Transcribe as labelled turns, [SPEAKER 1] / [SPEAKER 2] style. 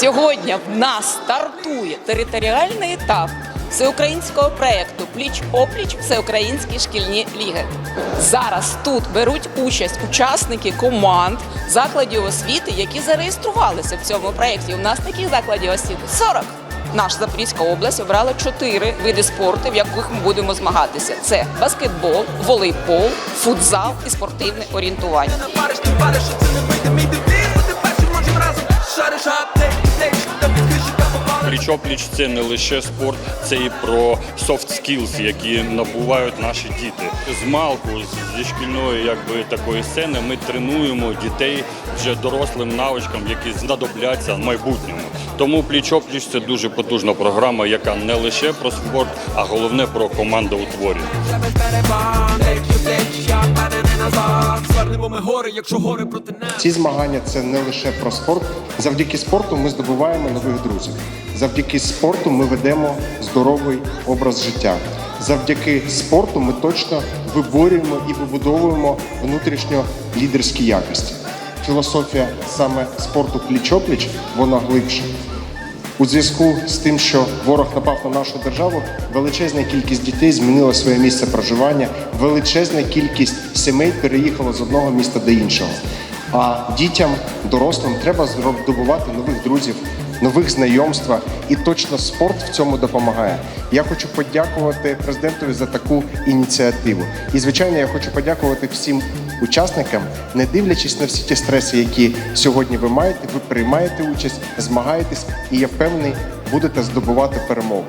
[SPEAKER 1] Сьогодні в нас стартує територіальний етап всеукраїнського проєкту Пліч опліч всеукраїнські шкільні ліги. Зараз тут беруть участь учасники команд закладів освіти, які зареєструвалися в цьому проєкті. У нас таких закладів освіти 40. Наша Запорізька область обрала чотири види спорту, в яких ми будемо змагатися: це баскетбол, волейбол, футзал і спортивне орієнтування.
[SPEAKER 2] Пліч-опліч це не лише спорт, це і про soft skills, які набувають наші діти. З малку, зі шкільної якби такої сцени, ми тренуємо дітей вже дорослим навичкам, які знадобляться в майбутньому. Тому пліч-опліч це дуже потужна програма, яка не лише про спорт, а головне про командоутворення.
[SPEAKER 3] Вже без перебан, тек, тек, я паде не назад Звернемо ми гори, якщо гори проти нас
[SPEAKER 4] Ці змагання це не лише про спорт. Завдяки спорту ми здобуваємо нових друзів. Завдяки спорту ми ведемо здоровий образ життя. Завдяки спорту ми точно виборюємо і вибудовуємо внутрішньо лідерські якості. Філософія саме спорту пліч-опліч, вона глибша. У зв'язку з тим, що ворог напав на нашу державу, величезна кількість дітей змінила своє місце проживання, величезна кількість сімей переїхала з одного міста до іншого. А дітям, дорослим треба здобувати нових друзів, нових знайомства, і точно спорт в цьому допомагає. Я хочу подякувати президентові за таку ініціативу. І звичайно, я хочу подякувати всім учасникам, не дивлячись на всі ті стреси, які сьогодні ви маєте, ви приймаєте участь, змагаєтесь, і я впевнений, будете здобувати перемогу.